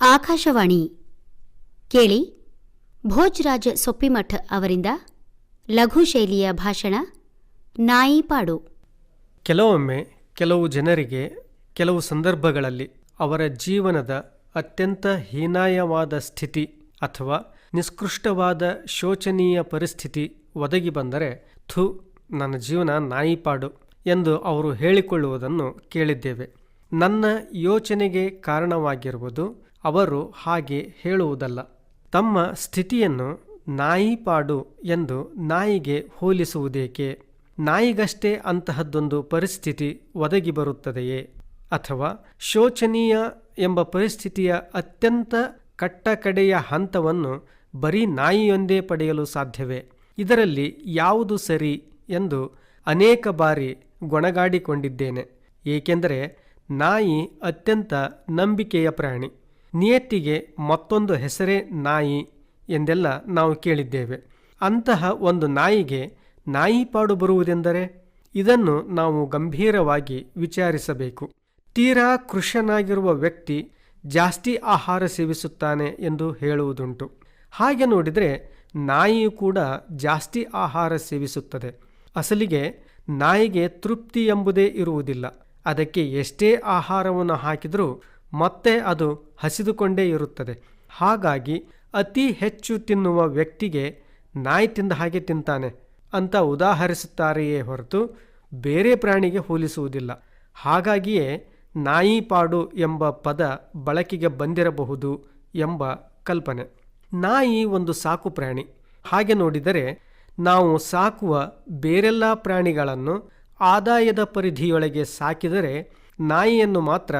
ಆಕಾಶವಾಣಿ. ಕೇಳಿ, ಭೋಜ್ರಾಜ್ ಸೊಪ್ಪಿಮಠ್ ಅವರಿಂದ ಲಘು ಶೈಲಿಯ ಭಾಷಣ, ನಾಯಿ ಪಾಡು. ಕೆಲವೊಮ್ಮೆ ಕೆಲವು ಜನರಿಗೆ ಕೆಲವು ಸಂದರ್ಭಗಳಲ್ಲಿ ಅವರ ಜೀವನದ ಅತ್ಯಂತ ಹೀನಾಯವಾದ ಸ್ಥಿತಿ ಅಥವಾ ನಿಷ್ಕೃಷ್ಟವಾದ ಶೋಚನೀಯ ಪರಿಸ್ಥಿತಿ ಒದಗಿ ಬಂದರೆ, ಥು, ನನ್ನ ಜೀವನ ನಾಯಿಪಾಡು ಎಂದು ಅವರು ಹೇಳಿಕೊಳ್ಳುವುದನ್ನು ಕೇಳಿದ್ದೇವೆ. ನನ್ನ ಯೋಚನೆಗೆ ಕಾರಣವಾಗಿರುವುದು ಅವರು ಹಾಗೆ ಹೇಳುವುದಲ್ಲ. ತಮ್ಮ ಸ್ಥಿತಿಯನ್ನು ನಾಯಿಪಾಡು ಎಂದು ನಾಯಿಗೆ ಹೋಲಿಸುವುದೇಕೆ? ನಾಯಿಗಷ್ಟೇ ಅಂತಹದ್ದೊಂದು ಪರಿಸ್ಥಿತಿ ಒದಗಿ ಬರುತ್ತದೆಯೇ? ಅಥವಾ ಶೋಚನೀಯ ಎಂಬ ಪರಿಸ್ಥಿತಿಯ ಅತ್ಯಂತ ಕಟ್ಟಕಡೆಯ ಹಂತವನ್ನು ಬರೀ ನಾಯಿಯೊಂದೇ ಪಡೆಯಲು ಸಾಧ್ಯವೇ? ಇದರಲ್ಲಿ ಯಾವುದು ಸರಿ ಎಂದು ಅನೇಕ ಬಾರಿ ಗೊಣಗಾಡಿಕೊಂಡಿದ್ದೇನೆ. ಏಕೆಂದರೆ ನಾಯಿ ಅತ್ಯಂತ ನಂಬಿಕೆಯ ಪ್ರಾಣಿ. ನಿಯತ್ತಿಗೆ ಮತ್ತೊಂದು ಹೆಸರೇ ನಾಯಿ ಎಂದೆಲ್ಲ ನಾವು ಕೇಳಿದ್ದೇವೆ. ಅಂತಹ ಒಂದು ನಾಯಿಗೆ ಪಾಡು ಬರುವುದೆಂದರೆ? ಇದನ್ನು ನಾವು ಗಂಭೀರವಾಗಿ ವಿಚಾರಿಸಬೇಕು. ತೀರಾ ಕೃಷನಾಗಿರುವ ವ್ಯಕ್ತಿ ಜಾಸ್ತಿ ಆಹಾರ ಸೇವಿಸುತ್ತಾನೆ ಎಂದು ಹೇಳುವುದುಂಟು. ಹಾಗೆ ನೋಡಿದರೆ ನಾಯಿಯು ಕೂಡ ಜಾಸ್ತಿ ಆಹಾರ ಸೇವಿಸುತ್ತದೆ. ಅಸಲಿಗೆ ನಾಯಿಗೆ ತೃಪ್ತಿ ಎಂಬುದೇ ಇರುವುದಿಲ್ಲ. ಅದಕ್ಕೆ ಎಷ್ಟೇ ಆಹಾರವನ್ನು ಹಾಕಿದರೂ ಮತ್ತೆ ಅದು ಹಸಿದುಕೊಂಡೇ ಇರುತ್ತದೆ. ಹಾಗಾಗಿ ಅತಿ ಹೆಚ್ಚು ತಿನ್ನುವ ವ್ಯಕ್ತಿಗೆ ನಾಯಿ ತಿಂದ ಹಾಗೆ ತಿಂತಾನೆ. ಅಂತ ಉದಾಹರಿಸುತ್ತಾರೆಯೇ ಹೊರತು ಬೇರೆ ಪ್ರಾಣಿಗೆ ಹೋಲಿಸುವುದಿಲ್ಲ. ಹಾಗಾಗಿಯೇ ನಾಯಿ ಪಾಡು ಎಂಬ ಪದ ಬಳಕೆಗೆ ಬಂದಿರಬಹುದು ಎಂಬ ಕಲ್ಪನೆ. ನಾಯಿ ಒಂದು ಸಾಕು ಪ್ರಾಣಿ. ಹಾಗೆ ನೋಡಿದರೆ ನಾವು ಸಾಕುವ ಬೇರೆಲ್ಲ ಪ್ರಾಣಿಗಳನ್ನು ಆದಾಯದ ಪರಿಧಿಯೊಳಗೆ ಸಾಕಿದರೆ ನಾಯಿಯನ್ನು ಮಾತ್ರ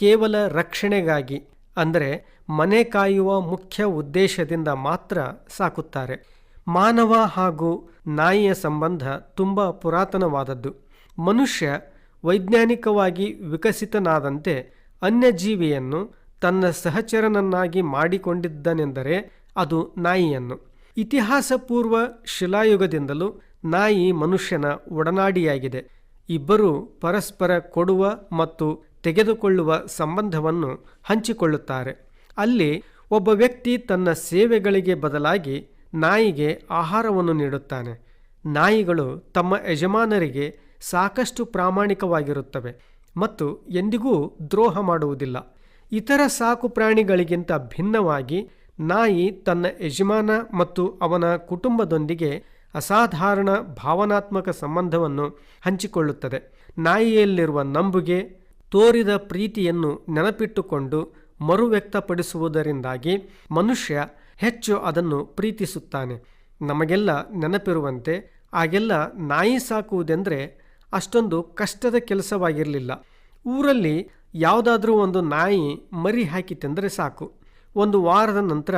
ಕೇವಲ ರಕ್ಷಣೆಗಾಗಿ, ಅಂದರೆ ಮನೆ ಕಾಯುವ ಮುಖ್ಯ ಉದ್ದೇಶದಿಂದ ಮಾತ್ರ ಸಾಕುತ್ತಾರೆ. ಮಾನವ ಹಾಗೂ ನಾಯಿಯ ಸಂಬಂಧ ತುಂಬ ಪುರಾತನವಾದದ್ದು. ಮನುಷ್ಯ ವೈಜ್ಞಾನಿಕವಾಗಿ ವಿಕಸಿತನಾದಂತೆ ಅನ್ಯಜೀವಿಯನ್ನು ತನ್ನ ಸಹಚರನನ್ನಾಗಿ ಮಾಡಿಕೊಂಡಿದ್ದನೆಂದರೆ ಅದು ನಾಯಿಯನ್ನು. ಇತಿಹಾಸ ಪೂರ್ವ ಶಿಲಾಯುಗದಿಂದಲೂ ನಾಯಿ ಮನುಷ್ಯನ ಒಡನಾಡಿಯಾಗಿದೆ. ಇಬ್ಬರೂ ಪರಸ್ಪರ ಕೊಡುವ ಮತ್ತು ತೆಗೆದುಕೊಳ್ಳುವ ಸಂಬಂಧವನ್ನು ಹಂಚಿಕೊಳ್ಳುತ್ತಾರೆ. ಅಲ್ಲಿ ಒಬ್ಬ ವ್ಯಕ್ತಿ ತನ್ನ ಸೇವೆಗಳಿಗೆ ಬದಲಾಗಿ ನಾಯಿಗೆ ಆಹಾರವನ್ನು ನೀಡುತ್ತಾನೆ. ನಾಯಿಗಳು ತಮ್ಮ ಯಜಮಾನರಿಗೆ ಸಾಕಷ್ಟು ಪ್ರಾಮಾಣಿಕವಾಗಿರುತ್ತವೆ ಮತ್ತು ಎಂದಿಗೂ ದ್ರೋಹ ಮಾಡುವುದಿಲ್ಲ. ಇತರ ಸಾಕು ಪ್ರಾಣಿಗಳಿಗಿಂತ ಭಿನ್ನವಾಗಿ ನಾಯಿ ತನ್ನ ಯಜಮಾನ ಮತ್ತು ಅವನ ಕುಟುಂಬದೊಂದಿಗೆ ಅಸಾಧಾರಣ ಭಾವನಾತ್ಮಕ ಸಂಬಂಧವನ್ನು ಹಂಚಿಕೊಳ್ಳುತ್ತದೆ. ನಾಯಿಯಲ್ಲಿರುವ ನಂಬುಗೆ ತೋರಿದ ಪ್ರೀತಿಯನ್ನು ನೆನಪಿಟ್ಟುಕೊಂಡು ಮರು ವ್ಯಕ್ತಪಡಿಸುವುದರಿಂದಾಗಿ ಮನುಷ್ಯ ಹೆಚ್ಚು ಅದನ್ನು ಪ್ರೀತಿಸುತ್ತಾನೆ. ನಮಗೆಲ್ಲ ನೆನಪಿರುವಂತೆ ಆಗೆಲ್ಲ ನಾಯಿ ಸಾಕುವುದೆಂದರೆ ಅಷ್ಟೊಂದು ಕಷ್ಟದ ಕೆಲಸವಾಗಿರಲಿಲ್ಲ. ಊರಲ್ಲಿ ಯಾವುದಾದ್ರೂ ಒಂದು ನಾಯಿ ಮರಿ ಹಾಕಿತೆಂದರೆ ಸಾಕು. ಒಂದು ವಾರದ ನಂತರ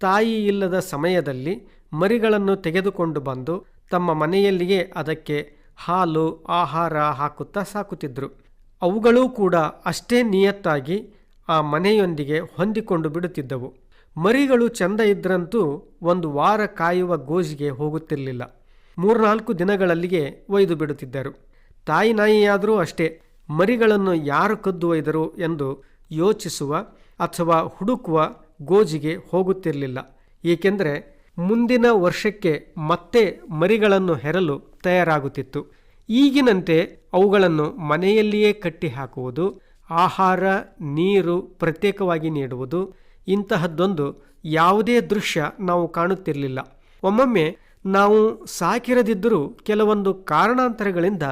ತಾಯಿ ಇಲ್ಲದ ಸಮಯದಲ್ಲಿ ಮರಿಗಳನ್ನು ತೆಗೆದುಕೊಂಡು ಬಂದು ತಮ್ಮ ಮನೆಯಲ್ಲಿಯೇ ಅದಕ್ಕೆ ಹಾಲು, ಆಹಾರ ಹಾಕುತ್ತಾ ಸಾಕುತ್ತಿದ್ದರು ಅವುಗಳೂ ಕೂಡ ಅಷ್ಟೇ ನಿಯತ್ತಾಗಿ ಆ ಮನೆಯೊಂದಿಗೆ ಹೊಂದಿಕೊಂಡು ಬಿಡುತ್ತಿದ್ದವು. ಮರಿಗಳು ಚಂದ ಇದ್ರಂತೂ ಒಂದು ವಾರ ಕಾಯುವ ಗೋಜಿಗೆ ಹೋಗುತ್ತಿರಲಿಲ್ಲ. ಮೂರ್ನಾಲ್ಕು ದಿನಗಳಲ್ಲಿಗೆ ಒಯ್ದು ಬಿಡುತ್ತಿದ್ದರು. ತಾಯಿ ನಾಯಿಯಾದರೂ ಅಷ್ಟೇ, ಮರಿಗಳನ್ನು ಯಾರು ಕದ್ದು ಒಯ್ದರು ಎಂದು ಯೋಚಿಸುವ ಅಥವಾ ಹುಡುಕುವ ಗೋಜಿಗೆ ಹೋಗುತ್ತಿರಲಿಲ್ಲ. ಏಕೆಂದರೆ ಮುಂದಿನ ವರ್ಷಕ್ಕೆ ಮತ್ತೆ ಮರಿಗಳನ್ನು ಹೆರಲು ತಯಾರಾಗುತ್ತಿತ್ತು. ಈಗಿನಂತೆ ಅವುಗಳನ್ನು ಮನೆಯಲ್ಲಿಯೇ ಕಟ್ಟಿ ಹಾಕುವುದು ಆಹಾರ, ನೀರು ಪ್ರತ್ಯೇಕವಾಗಿ ನೀಡುವುದು, ಇಂತಹದ್ದೊಂದು ಯಾವುದೇ ದೃಶ್ಯ ನಾವು ಕಾಣುತ್ತಿರಲಿಲ್ಲ. ಒಮ್ಮೊಮ್ಮೆ ನಾವು ಸಾಕಿರದಿದ್ದರೂ ಕೆಲವೊಂದು ಕಾರಣಾಂತರಗಳಿಂದ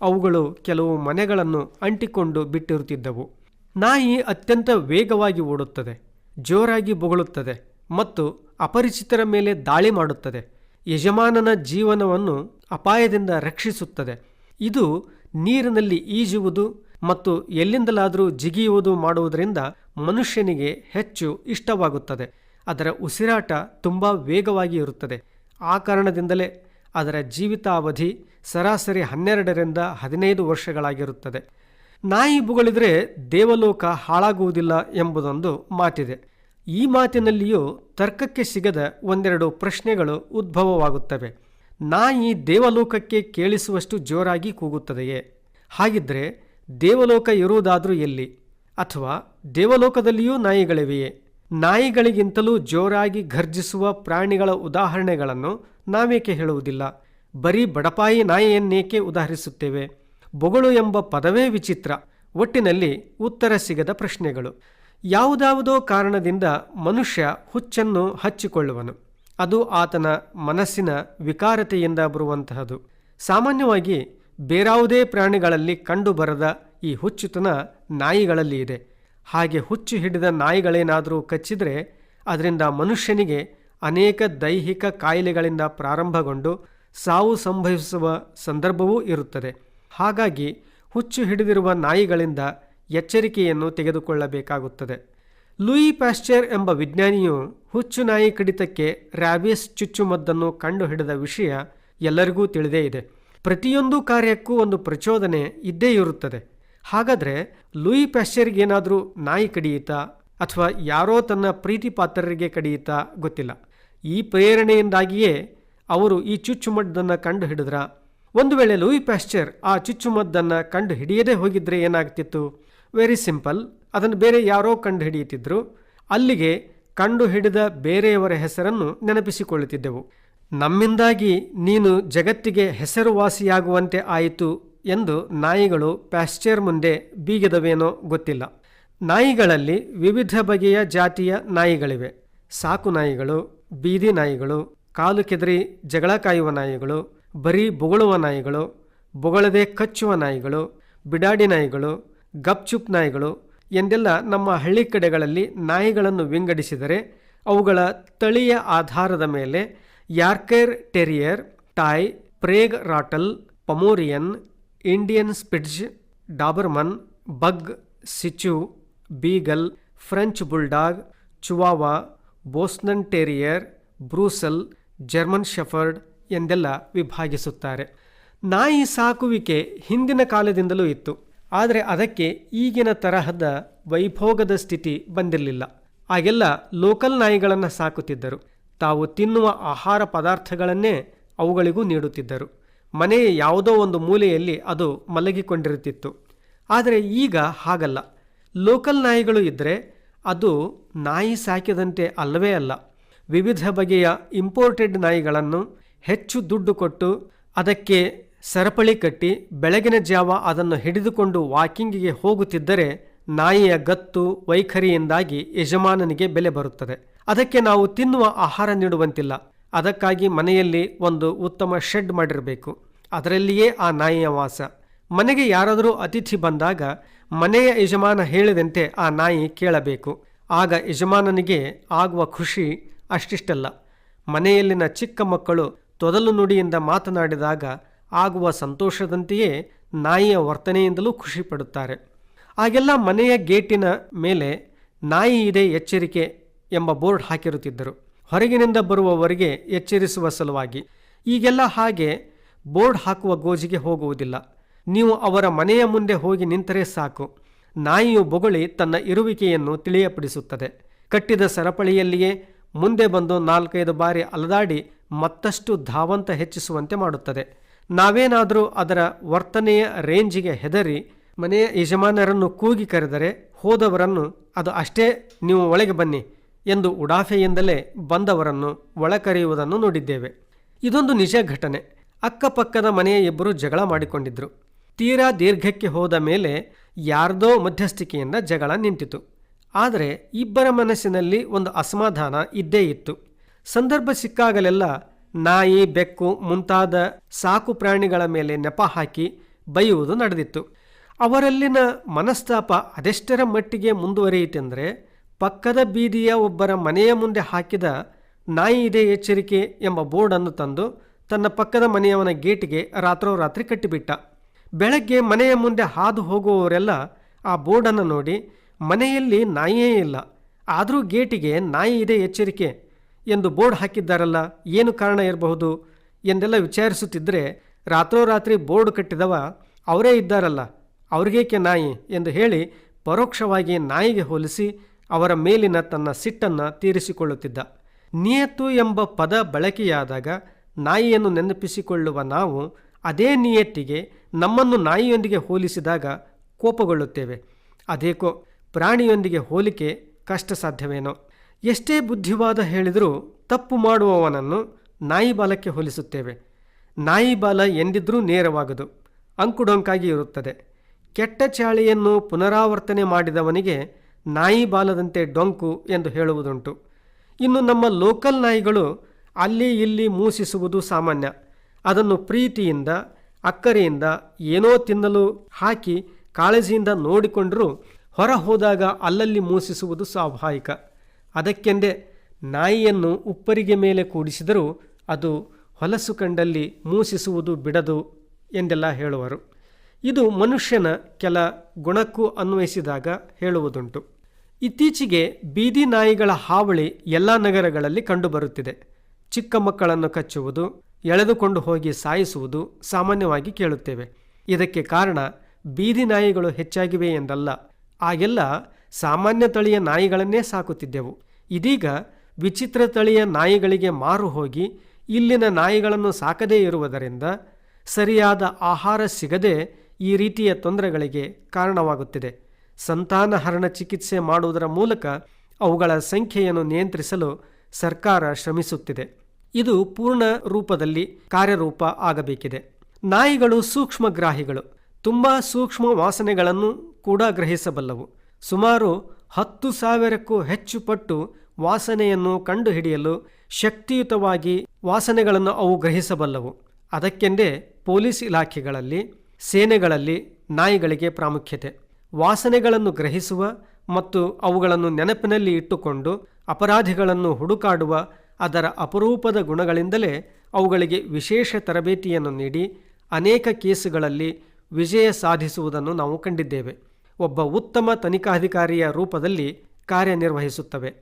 ಅವುಗಳು ಕೆಲವು ಮನೆಗಳನ್ನು ಅಂಟಿಕೊಂಡು ಬಿಟ್ಟಿರುತ್ತಿದ್ದವು. ನಾಯಿ ಅತ್ಯಂತ ವೇಗವಾಗಿ ಓಡುತ್ತದೆ, ಜೋರಾಗಿ ಬೊಗಳುತ್ತದೆ ಮತ್ತು ಅಪರಿಚಿತರ ಮೇಲೆ ದಾಳಿ ಮಾಡುತ್ತದೆ. ಯಜಮಾನನ ಜೀವನವನ್ನು ಅಪಾಯದಿಂದ ರಕ್ಷಿಸುತ್ತದೆ. ಇದು ನೀರಿನಲ್ಲಿ ಈಜುವುದು ಮತ್ತು ಎಲ್ಲಿಂದಲಾದರೂ ಜಿಗಿಯುವುದು ಮಾಡುವುದರಿಂದ ಮನುಷ್ಯನಿಗೆ ಹೆಚ್ಚು ಇಷ್ಟವಾಗುತ್ತದೆ. ಅದರ ಉಸಿರಾಟ ತುಂಬ ವೇಗವಾಗಿ ಇರುತ್ತದೆ. ಆ ಕಾರಣದಿಂದಲೇ ಅದರ ಜೀವಿತಾವಧಿ ಸರಾಸರಿ ಹನ್ನೆರಡರಿಂದ ಹದಿನೈದು ವರ್ಷಗಳಾಗಿರುತ್ತದೆ. ನಾಯಿ ಬುಗಳಿದರೆ ದೇವಲೋಕ ಹಾಳಾಗುವುದಿಲ್ಲ ಎಂಬುದೊಂದು ಮಾತಿದೆ. ಈ ಮಾತಿನಲ್ಲಿಯೂ ತರ್ಕಕ್ಕೆ ಸಿಗದ ಒಂದೆರಡು ಪ್ರಶ್ನೆಗಳು ಉದ್ಭವವಾಗುತ್ತವೆ. ನಾಯಿ ದೇವಲೋಕಕ್ಕೆ ಕೇಳಿಸುವಷ್ಟು ಜೋರಾಗಿ ಕೂಗುತ್ತದೆಯೇ? ಹಾಗಿದ್ರೆ ದೇವಲೋಕ ಇರುವುದಾದರೂ ಎಲ್ಲಿ? ಅಥವಾ ದೇವಲೋಕದಲ್ಲಿಯೂ ನಾಯಿಗಳಿವೆಯೇ? ನಾಯಿಗಳಿಗಿಂತಲೂ ಜೋರಾಗಿ ಘರ್ಜಿಸುವ ಪ್ರಾಣಿಗಳ ಉದಾಹರಣೆಗಳನ್ನು ನಾವೇಕೆ ಹೇಳುವುದಿಲ್ಲ? ಬರೀ ಬಡಪಾಯಿ ನಾಯಿಯನ್ನೇಕೆ ಉದಾಹರಿಸುತ್ತೇವೆ? ಬೊಗಳು ಎಂಬ ಪದವೇ ವಿಚಿತ್ರ. ಒಟ್ಟಿನಲ್ಲಿ ಉತ್ತರ ಸಿಗದ ಪ್ರಶ್ನೆಗಳು. ಯಾವುದಾವುದೋ ಕಾರಣದಿಂದ ಮನುಷ್ಯ ಹುಚ್ಚನ್ನು ಹಚ್ಚಿಕೊಳ್ಳುವನು. ಅದು ಆತನ ಮನಸ್ಸಿನ ವಿಕಾರತೆಯಿಂದ ಬರುವಂತಹದು. ಸಾಮಾನ್ಯವಾಗಿ ಬೇರಾವುದೇ ಪ್ರಾಣಿಗಳಲ್ಲಿ ಕಂಡುಬರದ ಈ ಹುಚ್ಚುತನ ನಾಯಿಗಳಲ್ಲಿ ಇದೆ. ಹಾಗೆ ಹುಚ್ಚು ಹಿಡಿದ ನಾಯಿಗಳೇನಾದರೂ ಕಚ್ಚಿದರೆ ಅದರಿಂದ ಮನುಷ್ಯನಿಗೆ ಅನೇಕ ದೈಹಿಕ ಕಾಯಿಲೆಗಳಿಂದ ಪ್ರಾರಂಭಗೊಂಡು ಸಾವು ಸಂಭವಿಸುವ ಸಂದರ್ಭವೂ ಇರುತ್ತದೆ. ಹಾಗಾಗಿ ಹುಚ್ಚು ಹಿಡಿದಿರುವ ನಾಯಿಗಳಿಂದ ಎಚ್ಚರಿಕೆಯನ್ನು ತೆಗೆದುಕೊಳ್ಳಬೇಕಾಗುತ್ತದೆ. ಲೂಯಿ ಪ್ಯಾಶ್ಚರ್ ಎಂಬ ವಿಜ್ಞಾನಿಯು ಹುಚ್ಚು ನಾಯಿ ಕಡಿತಕ್ಕೆ ರ್ಯಾಬಿಸ್ ಚುಚ್ಚುಮದ್ದನ್ನು ಕಂಡುಹಿಡಿದ ವಿಷಯ ಎಲ್ಲರಿಗೂ ತಿಳಿದೇ ಇದೆ. ಪ್ರತಿಯೊಂದು ಕಾರ್ಯಕ್ಕೂ ಒಂದು ಪ್ರಚೋದನೆ ಇದ್ದೇ ಇರುತ್ತದೆ. ಹಾಗಾದರೆ ಲೂಯಿ ಪ್ಯಾಶ್ಚರ್ಗೇನಾದರೂ ನಾಯಿ ಕಡಿಯಿತಾ ಅಥವಾ ಯಾರೋ ತನ್ನ ಪ್ರೀತಿ ಪಾತ್ರರಿಗೆ ಕಡಿಯಿತಾ ಗೊತ್ತಿಲ್ಲ. ಈ ಪ್ರೇರಣೆಯಿಂದಾಗಿಯೇ ಅವರು ಈ ಚುಚ್ಚುಮದ್ದನ್ನು ಕಂಡು ಹಿಡಿದ್ರ ಒಂದು ವೇಳೆ ಲೂಯಿ ಪ್ಯಾಶ್ಚರ್ ಆ ಚುಚ್ಚುಮದ್ದನ್ನು ಕಂಡು ಹಿಡಿಯದೇ ಹೋಗಿದ್ರೆ ಏನಾಗ್ತಿತ್ತು? Very simple. ಅದನ್ನು ಬೇರೆ ಯಾರೋ ಕಂಡು ಹಿಡಿಯುತ್ತಿದ್ದರು. ಅಲ್ಲಿಗೆ ಕಂಡು ಹಿಡಿದ ಬೇರೆಯವರ ಹೆಸರನ್ನು ನೆನಪಿಸಿಕೊಳ್ಳುತ್ತಿದ್ದೆವು. ನಮ್ಮಿಂದಾಗಿ ನೀನು ಜಗತ್ತಿಗೆ ಹೆಸರುವಾಸಿಯಾಗುವಂತೆ ಆಯಿತು ಎಂದು ನಾಯಿಗಳು ಪ್ಯಾಶ್ಚರ್ ಮುಂದೆ ಬೀಗಿದವೇನೋ ಗೊತ್ತಿಲ್ಲ. ನಾಯಿಗಳಲ್ಲಿ ವಿವಿಧ ಬಗೆಯ ಜಾತಿಯ ನಾಯಿಗಳಿವೆ. ಸಾಕು ನಾಯಿಗಳು, ಬೀದಿ ನಾಯಿಗಳು, ಕಾಲು ಕೆದರಿ ಜಗಳ ಕಾಯುವ ನಾಯಿಗಳು, ಬರೀ ಬೊಗಳುವ ನಾಯಿಗಳು, ಬೊಗಳದೆ ಕಚ್ಚುವ ನಾಯಿಗಳು, ಬಿಡಾಡಿ ನಾಯಿಗಳು, ಗಪ್ಚುಪ್ ನಾಯಿಗಳು ಎಂದೆಲ್ಲ ನಮ್ಮ ಹಳ್ಳಿ ಕಡೆಗಳಲ್ಲಿ ನಾಯಿಗಳನ್ನು ವಿಂಗಡಿಸಿದರೆ ಅವುಗಳ ತಳಿಯ ಆಧಾರದ ಮೇಲೆ Yorkshire terrier toy Prague ratter, Pomeranian, Indian spitz, Doberman, pug, ಸಿಚು, beagle, French bulldog, chihuahua, Boston terrier, Brussels, German shepherd ಎಂದೆಲ್ಲ ವಿಭಾಗಿಸುತ್ತಾರೆ. ನಾಯಿ ಸಾಕುವಿಕೆ ಹಿಂದಿನ ಕಾಲದಿಂದಲೂ ಇತ್ತು. ಆದರೆ ಅದಕ್ಕೆ ಈಗಿನ ತರಹದ ವೈಭೋಗದ ಸ್ಥಿತಿ ಬಂದಿರಲಿಲ್ಲ. ಆಗೆಲ್ಲ ಲೋಕಲ್ ನಾಯಿಗಳನ್ನು ಸಾಕುತ್ತಿದ್ದರು. ತಾವು ತಿನ್ನುವ ಆಹಾರ ಪದಾರ್ಥಗಳನ್ನೇ ಅವುಗಳಿಗೂ ನೀಡುತ್ತಿದ್ದರು. ಮನೆಯ ಯಾವುದೋ ಒಂದು ಮೂಲೆಯಲ್ಲಿ ಅದು ಮಲಗಿಕೊಂಡಿರುತ್ತಿತ್ತು. ಆದರೆ ಈಗ ಹಾಗಲ್ಲ. ಲೋಕಲ್ ನಾಯಿಗಳು ಇದ್ದರೆ ಅದು ನಾಯಿ ಸಾಕಿದಂತೆ ಅಲ್ಲವೇ ಅಲ್ಲ. ವಿವಿಧ ಬಗೆಯ ಇಂಪೋರ್ಟೆಡ್ ನಾಯಿಗಳನ್ನು ಹೆಚ್ಚು ದುಡ್ಡು ಕೊಟ್ಟು ಅದಕ್ಕೆ ಸರಪಳಿ ಕಟ್ಟಿ ಬೆಳಗಿನ ಜಾವ ಅದನ್ನು ಹಿಡಿದುಕೊಂಡು ವಾಕಿಂಗಿಗೆ ಹೋಗುತ್ತಿದ್ದರೆ ನಾಯಿಯ ಗತ್ತು ವೈಖರಿಯಿಂದಾಗಿ ಯಜಮಾನನಿಗೆ ಬೆಲೆ ಬರುತ್ತದೆ. ಅದಕ್ಕೆ ನಾವು ತಿನ್ನುವ ಆಹಾರ ನೀಡುವಂತಿಲ್ಲ. ಅದಕ್ಕಾಗಿ ಮನೆಯಲ್ಲಿ ಒಂದು ಉತ್ತಮ ಶೆಡ್ ಮಾಡಿರಬೇಕು. ಅದರಲ್ಲಿಯೇ ಆ ನಾಯಿಯ ವಾಸ. ಮನೆಗೆ ಯಾರಾದರೂ ಅತಿಥಿ ಬಂದಾಗ ಮನೆಯ ಯಜಮಾನ ಹೇಳಿದಂತೆ ಆ ನಾಯಿ ಕೇಳಬೇಕು. ಆಗ ಯಜಮಾನನಿಗೆ ಆಗುವ ಖುಷಿ ಅಷ್ಟಿಷ್ಟಲ್ಲ. ಮನೆಯಲ್ಲಿನ ಚಿಕ್ಕ ಮಕ್ಕಳು ತೊದಲು ನುಡಿಯಿಂದ ಮಾತನಾಡಿದಾಗ ಆಗುವ ಸಂತೋಷದಂತೆಯೇ ನಾಯಿಯ ವರ್ತನೆಯಿಂದಲೂ ಖುಷಿ ಪಡುತ್ತಾರೆ. ಆಗೆಲ್ಲ ಮನೆಯ ಗೇಟಿನ ಮೇಲೆ ನಾಯಿ ಇದೆ ಎಚ್ಚರಿಕೆ ಎಂಬ ಬೋರ್ಡ್ ಹಾಕಿರುತ್ತಿದ್ದರು. ಹೊರಗಿನಿಂದ ಬರುವವರಿಗೆ ಎಚ್ಚರಿಸುವ ಸಲುವಾಗಿ. ಈಗೆಲ್ಲ ಹಾಗೆ ಬೋರ್ಡ್ ಹಾಕುವ ಗೋಜಿಗೆ ಹೋಗುವುದಿಲ್ಲ. ನೀವು ಅವರ ಮನೆಯ ಮುಂದೆ ಹೋಗಿ ನಿಂತರೆ ಸಾಕು. ನಾಯಿಯು ಬೊಗಳಿ ತನ್ನ ಇರುವಿಕೆಯನ್ನು ತಿಳಿಯಪಡಿಸುತ್ತದೆ. ಕಟ್ಟಿದ ಸರಪಳಿಯಲ್ಲಿಯೇ ಮುಂದೆ ಬಂದು ನಾಲ್ಕೈದು ಬಾರಿ ಅಲದಾಡಿ ಮತ್ತಷ್ಟು ಧಾವಂತ ಹೆಚ್ಚಿಸುವಂತೆ ಮಾಡುತ್ತದೆ. ನಾವೇನಾದರೂ ಅದರ ವರ್ತನೆಯ ರೇಂಜಿಗೆ ಹೆದರಿ ಮನೆಯ ಯಜಮಾನರನ್ನು ಕೂಗಿ ಕರೆದರೆ ಹೋದವರನ್ನು ಅದು ಅಷ್ಟೇ ನೀವು ಒಳಗೆ ಬನ್ನಿ ಎಂದು ಉಡಾಫೆಯಿಂದಲೇ ಬಂದವರನ್ನು ಒಳಕರೆಯುವುದನ್ನು ನೋಡಿದ್ದೇವೆ. ಇದೊಂದು ನಿಜ ಘಟನೆ. ಅಕ್ಕಪಕ್ಕದ ಮನೆಯ ಇಬ್ಬರು ಜಗಳ ಮಾಡಿಕೊಂಡಿದ್ದರು ತೀರಾ ದೀರ್ಘಕ್ಕೆ ಹೋದ ಮೇಲೆ ಯಾರ್ದೋ ಮಧ್ಯಸ್ಥಿಕೆಯಿಂದ ಜಗಳ ನಿಂತಿತು. ಆದರೆ ಇಬ್ಬರ ಮನಸ್ಸಿನಲ್ಲಿ ಒಂದು ಅಸಮಾಧಾನ ಇದ್ದೇ ಇತ್ತು. ಸಂದರ್ಭ ಸಿಕ್ಕಾಗಲೆಲ್ಲ ನಾಯಿ, ಬೆಕ್ಕು ಮುಂತಾದ ಸಾಕು ಪ್ರಾಣಿಗಳ ಮೇಲೆ ನೆಪ ಹಾಕಿ ಬೈಯುವುದು ನಡೆದಿತ್ತು. ಅವರಲ್ಲಿನ ಮನಸ್ತಾಪ ಅದೆಷ್ಟರ ಮಟ್ಟಿಗೆ ಮುಂದುವರಿಯಿತೆಂದರೆ, ಪಕ್ಕದ ಬೀದಿಯ ಒಬ್ಬರ ಮನೆಯ ಮುಂದೆ ಹಾಕಿದ ನಾಯಿ ಇದೆ ಎಚ್ಚರಿಕೆ ಎಂಬ ಬೋರ್ಡನ್ನು ತಂದು ತನ್ನ ಪಕ್ಕದ ಮನೆಯವನ ಗೇಟಿಗೆ ರಾತ್ರೋರಾತ್ರಿ ಕಟ್ಟಿಬಿಟ್ಟ. ಬೆಳಗ್ಗೆ ಮನೆಯ ಮುಂದೆ ಹಾದು ಹೋಗುವವರೆಲ್ಲ ಆ ಬೋರ್ಡನ್ನು ನೋಡಿ, ಮನೆಯಲ್ಲಿ ನಾಯಿಯೇ ಇಲ್ಲ, ಆದರೂ ಗೇಟಿಗೆ ನಾಯಿ ಇದೆ ಎಚ್ಚರಿಕೆ ಎಂದು ಬೋರ್ಡ್ ಹಾಕಿದ್ದಾರಲ್ಲ, ಏನು ಕಾರಣ ಇರಬಹುದು? ಎಂದೆಲ್ಲ ವಿಚಾರಿಸುತ್ತಿದ್ದರೆ ರಾತ್ರೋರಾತ್ರಿ ಬೋರ್ಡ್ ಕಟ್ಟಿದವ ಅವರೇ ಇದ್ದಾರಲ್ಲ, ಅವ್ರಿಗೇಕೆ ನಾಯಿ ಎಂದು ಹೇಳಿ ಪರೋಕ್ಷವಾಗಿ ನಾಯಿಗೆ ಹೋಲಿಸಿ ಅವರ ಮೇಲಿನ ತನ್ನ ಸಿಟ್ಟನ್ನು ತೀರಿಸಿಕೊಳ್ಳುತ್ತಿದ್ದ. ನಿಯತ್ತು ಎಂಬ ಪದ ಬಳಕೆಯಾದಾಗ ನಾಯಿಯನ್ನು ನೆನಪಿಸಿಕೊಳ್ಳುವ ನಾವು ಅದೇ ನಿಯತ್ತಿಗೆ ನಮ್ಮನ್ನು ನಾಯಿಯೊಂದಿಗೆ ಹೋಲಿಸಿದಾಗ ಕೋಪಗೊಳ್ಳುತ್ತೇವೆ. ಅದೇಕೋ ಪ್ರಾಣಿಯೊಂದಿಗೆ ಹೋಲಿಕೆ ಕಷ್ಟ ಸಾಧ್ಯವೇನೋ ಎಷ್ಟೇ ಬುದ್ಧಿವಾದ ಹೇಳಿದರೂ ತಪ್ಪು ಮಾಡುವವನನ್ನು ನಾಯಿ ಬಾಲಕ್ಕೆ ಹೋಲಿಸುತ್ತೇವೆ. ನಾಯಿ ಬಾಲ ಎಂದಿದ್ರೂ ನೇರವಾಗದು, ಅಂಕುಡೊಂಕಾಗಿ ಇರುತ್ತದೆ. ಕೆಟ್ಟ ಚಾಳಿಯನ್ನು ಪುನರಾವರ್ತನೆ ಮಾಡಿದವನಿಗೆ ನಾಯಿ ಬಾಲದಂತೆ ಡೊಂಕು ಎಂದು ಹೇಳುವುದುಂಟು. ಇನ್ನು ನಮ್ಮ ಲೋಕಲ್ ನಾಯಿಗಳು ಅಲ್ಲಿ ಇಲ್ಲಿ ಮೂಸಿಸುವುದು ಸಾಮಾನ್ಯ. ಅದನ್ನು ಪ್ರೀತಿಯಿಂದ, ಅಕ್ಕರೆಯಿಂದ ಏನೋ ತಿನ್ನಲು ಹಾಕಿ ಕಾಳಜಿಯಿಂದ ನೋಡಿಕೊಂಡರೂ ಹೊರ ಹೋದಾಗ ಅಲ್ಲಲ್ಲಿ ಮೂಸಿಸುವುದು ಸ್ವಾಭಾವಿಕ. ಅದಕ್ಕೆಂದೇ ನಾಯಿಯನ್ನು ಉಪ್ಪರಿಗೆ ಮೇಲೆ ಕೂಡಿಸಿದರೂ ಅದು ಹೊಲಸು ಕಂಡಲ್ಲಿ ಮೂಸಿಸುವುದು ಬಿಡದು ಎಂದೆಲ್ಲ ಹೇಳುವರು. ಇದು ಮನುಷ್ಯನ ಕೆಲ ಗುಣಕ್ಕೂ ಅನ್ವಯಿಸಿದಾಗ ಹೇಳುವುದುಂಟು. ಇತ್ತೀಚೆಗೆ ಬೀದಿ ನಾಯಿಗಳ ಹಾವಳಿ ಎಲ್ಲ ನಗರಗಳಲ್ಲಿ ಕಂಡುಬರುತ್ತಿದೆ. ಚಿಕ್ಕ ಮಕ್ಕಳನ್ನು ಕಚ್ಚುವುದು, ಎಳೆದುಕೊಂಡು ಹೋಗಿ ಸಾಯಿಸುವುದು ಸಾಮಾನ್ಯವಾಗಿ ಕೇಳುತ್ತೇವೆ. ಇದಕ್ಕೆ ಕಾರಣ ಬೀದಿ ನಾಯಿಗಳು ಹೆಚ್ಚಾಗಿವೆ ಎಂದಲ್ಲ. ಆಗೆಲ್ಲ ಸಾಮಾನ್ಯ ತಳಿಯ ನಾಯಿಗಳನ್ನೇ ಸಾಕುತ್ತಿದ್ದೆವು. ಇದೀಗ ವಿಚಿತ್ರ ತಳಿಯ ನಾಯಿಗಳಿಗೆ ಮಾರು ಹೋಗಿ ಇಲ್ಲಿನ ನಾಯಿಗಳನ್ನು ಸಾಕದೇ ಇರುವುದರಿಂದ ಸರಿಯಾದ ಆಹಾರ ಸಿಗದೆ ಈ ರೀತಿಯ ತೊಂದರೆಗಳಿಗೆ ಕಾರಣವಾಗುತ್ತಿದೆ. ಸಂತಾನಹರಣ ಚಿಕಿತ್ಸೆ ಮಾಡುವುದರ ಮೂಲಕ ಅವುಗಳ ಸಂಖ್ಯೆಯನ್ನು ನಿಯಂತ್ರಿಸಲು ಸರ್ಕಾರ ಶ್ರಮಿಸುತ್ತಿದೆ. ಇದು ಪೂರ್ಣ ರೂಪದಲ್ಲಿ ಕಾರ್ಯರೂಪ ಆಗಬೇಕಿದೆ. ನಾಯಿಗಳು ಸೂಕ್ಷ್ಮಗ್ರಾಹಿಗಳು. ತುಂಬ ಸೂಕ್ಷ್ಮ ವಾಸನೆಗಳನ್ನು ಕೂಡ ಗ್ರಹಿಸಬಲ್ಲವು. ಸುಮಾರು ಹತ್ತು ಸಾವಿರಕ್ಕೂ ಹೆಚ್ಚು ಪಟ್ಟು ವಾಸನೆಯನ್ನು ಕಂಡುಹಿಡಿಯಲು ಶಕ್ತಿಯುತವಾಗಿ ವಾಸನೆಗಳನ್ನು ಅವು ಗ್ರಹಿಸಬಲ್ಲವು. ಅದಕ್ಕೆಂದೇ ಪೊಲೀಸ್ ಇಲಾಖೆಗಳಲ್ಲಿ, ಸೇನೆಗಳಲ್ಲಿ, ನಾಯಿಗಳಿಗೆ ಪ್ರಾಮುಖ್ಯತೆ. ವಾಸನೆಗಳನ್ನು ಗ್ರಹಿಸುವ ಮತ್ತು ಅವುಗಳನ್ನು ನೆನಪಿನಲ್ಲಿ ಇಟ್ಟುಕೊಂಡು ಅಪರಾಧಿಗಳನ್ನು ಹುಡುಕಾಡುವ ಅದರ ಅಪರೂಪದ ಗುಣಗಳಿಂದಲೇ ಅವುಗಳಿಗೆ ವಿಶೇಷ ತರಬೇತಿಯನ್ನು ನೀಡಿ ಅನೇಕ ಕೇಸುಗಳಲ್ಲಿ ವಿಜಯ ಸಾಧಿಸುವುದನ್ನು ನಾವು ಕಂಡಿದ್ದೇವೆ. ಒಬ್ಬ ಉತ್ತಮ ತನಿಖಾಧಿಕಾರಿಯ ರೂಪದಲ್ಲಿ ಕಾರ್ಯನಿರ್ವಹಿಸುತ್ತವೆ.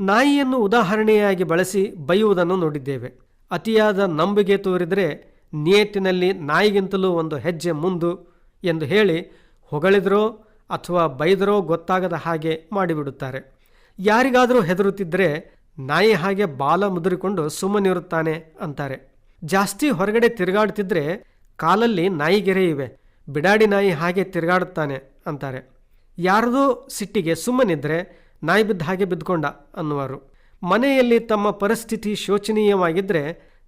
ನಾಯಿಯನ್ನು ಉದಾಹರಣೆಯಾಗಿ ಬಳಸಿ ಬೈಯುವುದನ್ನು ನೋಡಿದ್ದೇವೆ. ಅತಿಯಾದ ನಂಬಿಕೆ ತೋರಿದರೆ ನಿಯತ್ತಿನಲ್ಲಿ ನಾಯಿಗಿಂತಲೂ ಒಂದು ಹೆಜ್ಜೆ ಮುಂದು ಎಂದು ಹೇಳಿ ಹೊಗಳಿದ್ರೋ ಅಥವಾ ಬೈದರೋ ಗೊತ್ತಾಗದ ಹಾಗೆ ಮಾಡಿಬಿಡುತ್ತಾರೆ. ಯಾರಿಗಾದರೂ ಹೆದರುತ್ತಿದ್ದರೆ ನಾಯಿ ಹಾಗೆ ಬಾಲ ಮುದುರಿಕೊಂಡು ಸುಮ್ಮನಿರುತ್ತಾನೆ ಅಂತಾರೆ. ಜಾಸ್ತಿ ಹೊರಗಡೆ ತಿರುಗಾಡ್ತಿದ್ರೆ ಕಾಲಲ್ಲಿ ನಾಯಿಗೆರೆ ಇವೆ. ಬಿಡಾಡಿ ನಾಯಿ ಹಾಗೆ ತಿರುಗಾಡುತ್ತಾನೆ. ಅಂತಾರೆ. ಯಾರದೋ ಸಿಟ್ಟಿಗೆ ಸುಮ್ಮನಿದ್ರೆ ನಾಯಿ ಬಿದ್ದ ಹಾಗೆ ಬಿದ್ದುಕೊಂಡ ಅನ್ನುವರು. ಮನೆಯಲ್ಲಿ ತಮ್ಮ ಪರಿಸ್ಥಿತಿ ಶೋಚನೀಯವಾಗಿದ್ದರೆ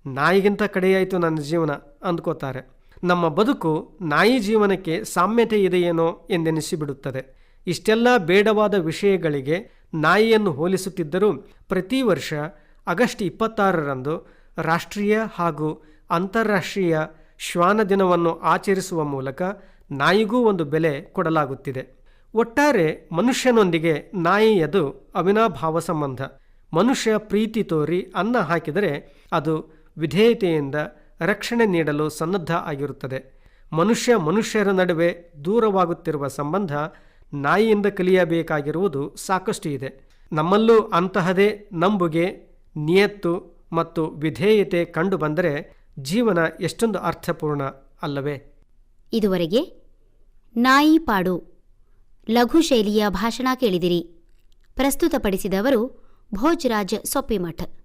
ನಾಯಿಗಿಂತ ಕಡೆಯಾಯಿತು ನನ್ನ ಜೀವನ ಅಂದ್ಕೋತಾರೆ. ನಮ್ಮ ಬದುಕು ನಾಯಿ ಜೀವನಕ್ಕೆ ಸಾಮ್ಯತೆ ಇದೆಯೇನೋ ಎಂದೆನಿಸಿಬಿಡುತ್ತದೆ. ಇಷ್ಟೆಲ್ಲ ಬೇಡವಾದ ವಿಷಯಗಳಿಗೆ ನಾಯಿಯನ್ನು ಹೋಲಿಸುತ್ತಿದ್ದರೂ ಪ್ರತಿ ವರ್ಷ ಆಗಸ್ಟ್ ಇಪ್ಪತ್ತಾರರಂದು ರಾಷ್ಟ್ರೀಯ ಹಾಗೂ ಅಂತಾರಾಷ್ಟ್ರೀಯ ಶ್ವಾನ ದಿನವನ್ನು ಆಚರಿಸುವ ಮೂಲಕ ನಾಯಿಗೂ ಒಂದು ಬೆಲೆ ಕೊಡಲಾಗುತ್ತಿದೆ. ಒಟ್ಟಾರೆ ಮನುಷ್ಯನೊಂದಿಗೆ ನಾಯಿಯದು ಅವಿನಾಭಾವ ಸಂಬಂಧ. ಮನುಷ್ಯ ಪ್ರೀತಿ ತೋರಿ ಅನ್ನ ಹಾಕಿದರೆ ಅದು ವಿಧೇಯತೆಯಿಂದ ರಕ್ಷಣೆ ನೀಡಲು ಸನ್ನದ್ಧ ಆಗಿರುತ್ತದೆ. ಮನುಷ್ಯ ಮನುಷ್ಯರ ನಡುವೆ ದೂರವಾಗುತ್ತಿರುವ ಸಂಬಂಧ ನಾಯಿಯಿಂದ ಕಲಿಯಬೇಕಾಗಿರುವುದು ಸಾಕಷ್ಟು ಇದೆ. ನಮ್ಮಲ್ಲೂ ಅಂತಹದೇ ನಂಬುಗೆ, ನಿಯತ್ತು ಮತ್ತು ವಿಧೇಯತೆ ಕಂಡುಬಂದರೆ ಜೀವನ ಎಷ್ಟೊಂದು ಅರ್ಥಪೂರ್ಣ ಅಲ್ಲವೇ? ಇದುವರೆಗೆ ನಾಯಿ ಪಾಡು. ಲಘು ಶೈಲಿಯ ಭಾಷಣ ಕೇಳಿದಿರಿ. ಪ್ರಸ್ತುತಪಡಿಸಿದವರು ಭೋಜರಾಜ್ ಸೊಪ್ಪಿಮಠ್.